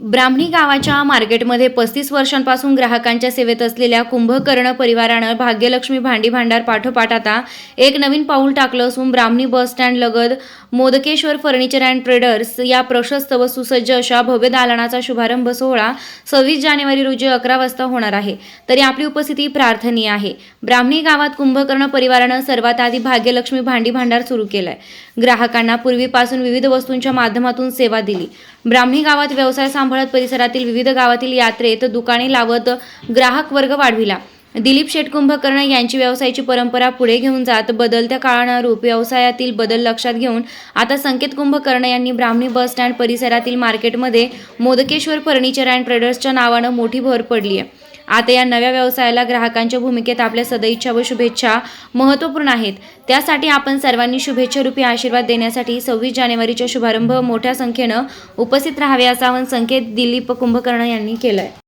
ब्राह्मणी गावाच्या मार्केटमध्ये पस्तीस वर्षांपासून ग्राहकांच्या सेवेत असलेल्या कुंभकर्ण परिवारानं भाग्यलक्ष्मी भांडी भांडार पाठोपाठ आता एक नवीन पाऊल टाकलं असून ब्राह्मणी बस स्टँड लगत मोदकेश्वर फर्निचर अँड ट्रेडर्स या प्रशस्त व सुसज्ज अशा भव्य दालनाचा शुभारंभ सोहळा सव्वीस जानेवारी रोजी अकरा वाजता होणार आहे. तरी आपली उपस्थिती प्रार्थनीय आहे. ब्राह्मणी गावात कुंभकर्ण परिवारानं सर्वात आधी भाग्यलक्ष्मी भांडी भांडार सुरू केलाय. ग्राहकांना पूर्वीपासून विविध वस्तूंच्या माध्यमातून सेवा दिली. ब्राह्मणी गावात व्यवसाय सांभाळत परिसरातील विविध गावातील यात्रेत दुकाने लावत ग्राहक वर्ग वाढविला. दिलीप शेठ कुंभकर्ण यांची व्यवसायाची परंपरा पुढे घेऊन जात बदलत्या काळानुरूप व्यवसायातील बदल लक्षात घेऊन आता संकेत कुंभकर्ण यांनी ब्राह्मणी बस स्टँड परिसरातील मार्केटमध्ये मोदकेश्वर फर्निचर अँड ट्रेडर्सच्या नावानं मोठी भर पडली आहे. आता या नव्या व्यवसायाला ग्राहकांच्या भूमिकेत आपल्या सदैच्छा व शुभेच्छा महत्त्वपूर्ण आहेत. त्यासाठी आपण सर्वांनी शुभेच्छारूपी आशीर्वाद देण्यासाठी सव्वीस जानेवारीचा शुभारंभ मोठ्या संख्येनं उपस्थित राहावे असा आवाहन संकेत दिलीप कुंभकर्ण यांनी केलं आहे